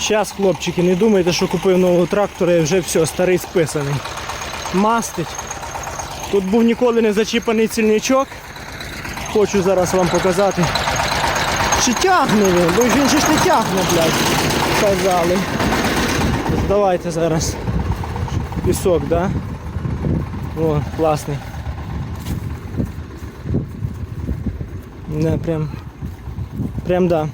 Зараз, хлопчики, не думайте, що купив нового трактора і вже все, старий списаний. Мастить. Тут був ніколи не зачіпаний цільничок. Хочу зараз вам показати. Чи тягне він? Бо він же ж не тягне, блядь. Казали. Давайте зараз. Пісок, да? О, класний. Не, прям. Прям да.